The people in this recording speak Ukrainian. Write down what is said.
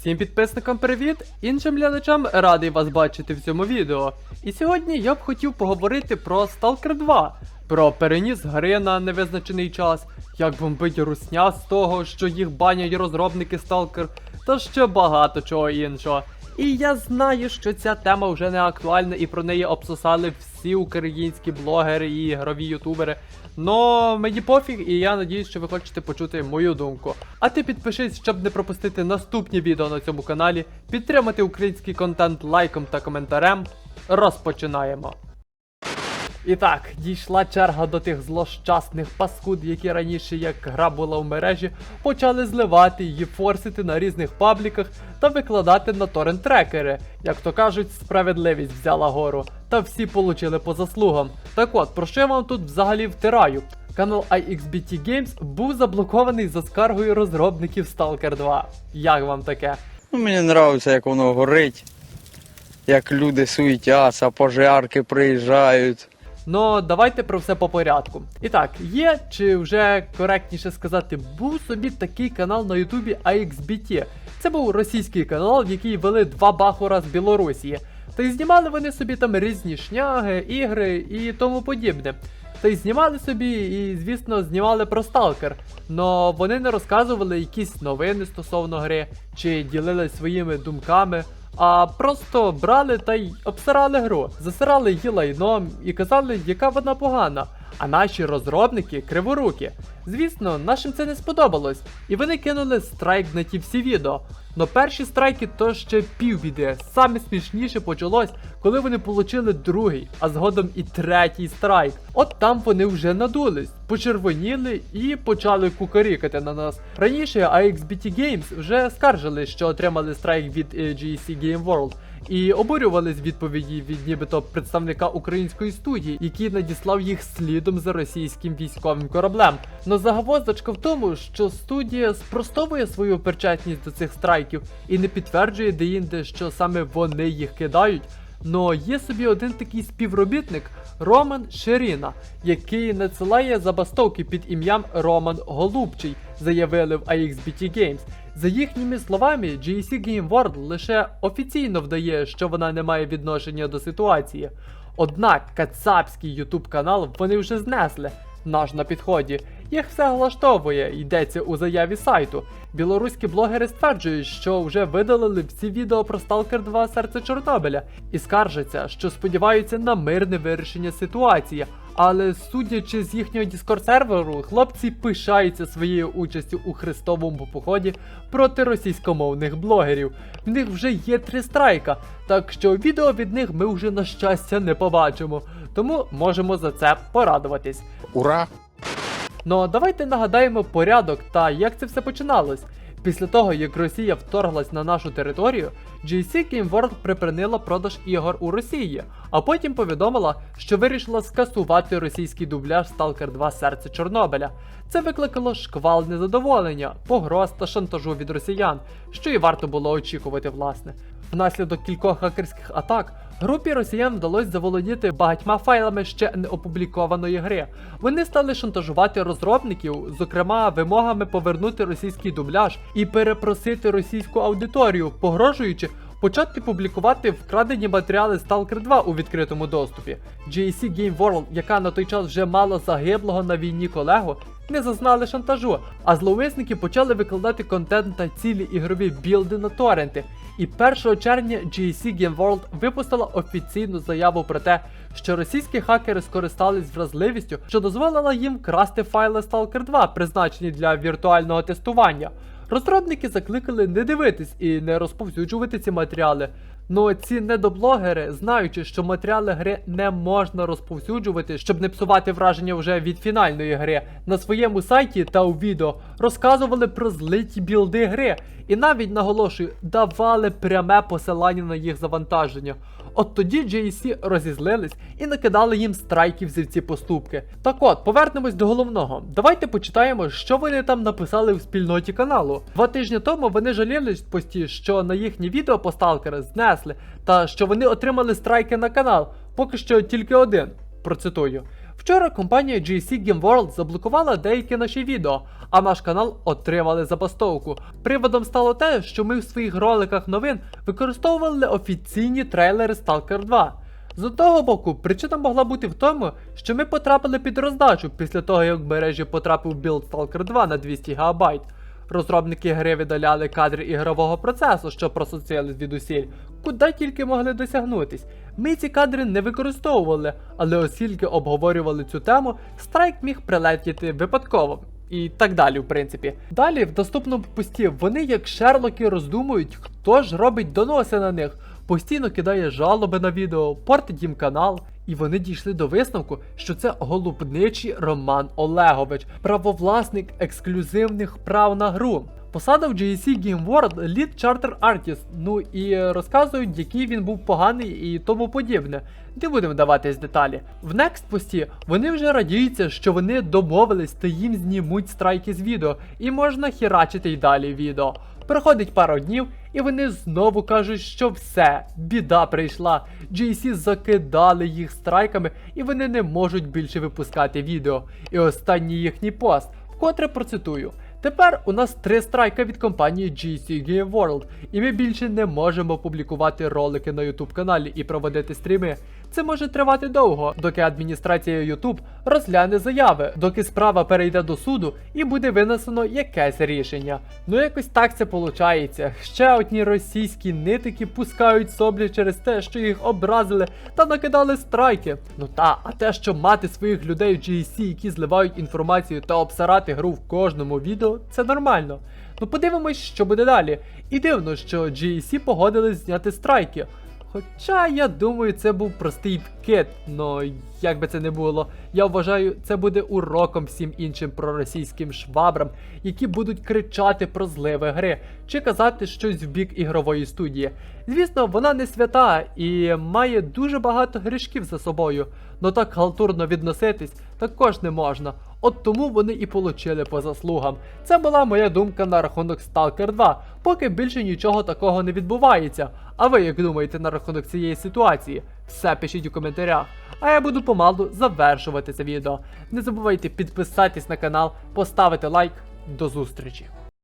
Всім підписникам привіт! Іншим глядачам радий вас бачити в цьому відео. І сьогодні я б хотів поговорити про Stalker 2, про переніс гри на невизначений час, як бомбить русня з того, що їх банять розробники Stalker, та ще багато чого іншого. І я знаю, що ця тема вже не актуальна і про неї обсосали всі українські блогери і ігрові ютубери. Но мені пофіг, і я надіюсь, що ви хочете почути мою думку. А ти підпишись, щоб не пропустити наступні відео на цьому каналі, підтримати український контент лайком та коментарем. Розпочинаємо. І так, дійшла черга до тих злощасних паскуд, які раніше, як гра була в мережі, почали зливати її форсити на різних пабліках та викладати на торрент-трекери. Як то кажуть, справедливість взяла гору, та всі получили по заслугам. Так от, про що я вам тут взагалі втираю? Канал iXBT Games був заблокований за скаргою розробників Stalker 2. Як вам таке? Ну, мені подобається, як воно горить, як люди суетяться, пожарки приїжджають. Ну, давайте про все по порядку. І так, є, чи вже коректніше сказати, був собі такий канал на Ютубі AXBT. Це був російський канал, в який вели два бахура з Білорусі. Та й знімали вони собі там різні шняги, ігри і тому подібне. Та й знімали собі, і, звісно, знімали про сталкер. Но вони не розказували якісь новини стосовно гри, чи ділились своїми думками, а просто брали та й обсирали гру, засирали її лайном і казали, яка вона погана. А наші розробники криворукі. Звісно, нашим це не сподобалось, і вони кинули страйк на ті всі відео. Но перші страйки то ще півбіди. Саме смішніше почалось, коли вони получили другий, а згодом і третій страйк. От там вони вже надулись, почервоніли і почали кукарікати на нас. Раніше AXBT Games вже скаржили, що отримали страйк від е, GSC Game World. І обурювались відповіді від нібито представника української студії, який надіслав їх слідом за російським військовим кораблем. Но загвоздочка в тому, що студія спростовує свою причетність до цих страйків і не підтверджує деінде, що саме вони їх кидають. Но є собі один такий співробітник Роман Ширіна, який надсилає забастовки під ім'ям Роман Голубчий, заявили в AXBT Games. За їхніми словами, GSC Game World лише офіційно вдає, що вона не має відношення до ситуації. Однак кацапський ютуб канал вони вже знесли. Наш на підході. Їх все влаштовує, йдеться у заяві сайту. Білоруські блогери стверджують, що вже видалили всі відео про Stalker 2 серце Чорнобиля і скаржаться, що сподіваються на мирне вирішення ситуації. Але судячи з їхнього Discord серверу, хлопці пишаються своєю участю у хрестовому поході проти російськомовних блогерів. В них вже є три страйка, так що відео від них ми вже на щастя не побачимо. Тому можемо за це порадуватись. Ура! Ну давайте нагадаємо порядок та як це все починалось. Після того, як Росія вторглась на нашу територію, GSC Game World припинила продаж ігор у Росії, а потім повідомила, що вирішила скасувати російський дубляж Stalker 2 Серце Чорнобиля. Це викликало шквал незадоволення, погроз та шантажу від росіян, що і варто було очікувати, власне. Внаслідок кількох хакерських атак групі росіян вдалося заволодіти багатьма файлами ще не опублікованої гри. Вони стали шантажувати розробників, зокрема вимогами повернути російський дубляж і перепросити російську аудиторію, погрожуючи почати публікувати вкрадені матеріали Stalker 2 у відкритому доступі. GSC Game World, яка на той час вже мала загиблого на війні колегу, не зазнали шантажу, а зловисники почали викладати контент та цілі ігрові білди на торренти. І 1 червня GSC Game World випустила офіційну заяву про те, що російські хакери скористались вразливістю, що дозволила їм красти файли Stalker 2, призначені для віртуального тестування. Розробники закликали не дивитись і не розповсюджувати ці матеріали. Ну ці недоблогери, знаючи, що матеріали гри не можна розповсюджувати, щоб не псувати враження вже від фінальної гри, на своєму сайті та у відео розказували про злиті білди гри і навіть наголошую, давали пряме посилання на їх завантаження. От тоді GSC розізлились і накидали їм страйків за ці поступки. Так от, повернемось до головного. Давайте почитаємо, що вони там написали в спільноті каналу. Два тижні тому вони жалілись пості, що на їхні відео по сталкери знесли, та що вони отримали страйки на канал. Поки що тільки один. Процитую. Вчора компанія GC Game World заблокувала деякі наші відео, а наш канал отримали забастовку. Приводом стало те, що ми в своїх роликах новин використовували офіційні трейлери Stalker 2. З одного боку, причина могла бути в тому, що ми потрапили під роздачу після того, як в мережі потрапив білд Stalker 2 на 200 ГБ. Розробники гри видаляли кадри ігрового процесу, що просочили звідусіль, куди тільки могли досягнутись. Ми ці кадри не використовували, але оскільки обговорювали цю тему, страйк міг прилетіти випадково. І так далі, в принципі. Далі, в доступному пості, вони як шерлоки роздумують, хто ж робить доноси на них, постійно кидає жалоби на відео, портить їм канал. І вони дійшли до висновку, що це голубничий Роман Олегович, правовласник ексклюзивних прав на гру. Посада в GSC Game World Lead Charter Artist, ну і розказують, який він був поганий і тому подібне. Не будемо даватись деталі. В Next пості вони вже радіються, що вони домовились та їм знімуть страйки з відео, і можна херачити й далі відео. Проходить пару днів, і вони знову кажуть, що все, біда прийшла. GC закидали їх страйками, і вони не можуть більше випускати відео. І останній їхній пост, вкотре процитую. Тепер у нас три страйка від компанії GC Game World, і ми більше не можемо публікувати ролики на YouTube каналі і проводити стріми. Це може тривати довго, доки адміністрація YouTube розгляне заяви, доки справа перейде до суду і буде винесено якесь рішення. Ну якось так це виходить. Ще одні російські нитики пускають соблі через те, що їх образили та накидали страйки. Ну та, а те, що мати своїх людей в GSC, які зливають інформацію та обсирати гру в кожному відео, це нормально. Ну подивимось, що буде далі. І дивно, що GSC погодились зняти страйки. Хоча я думаю, це був простий вкид, но як би це не було, я вважаю, це буде уроком всім іншим проросійським швабрам, які будуть кричати про зливи гри чи казати щось в бік ігрової студії. Звісно, вона не свята і має дуже багато грішків за собою, но так халтурно відноситись також не можна. От тому вони і получили по заслугам. Це була моя думка на рахунок Stalker 2, поки більше нічого такого не відбувається. А ви як думаєте на рахунок цієї ситуації? Все пишіть у коментарях. А я буду помалу завершувати це відео. Не забувайте підписатись на канал, поставити лайк. До зустрічі!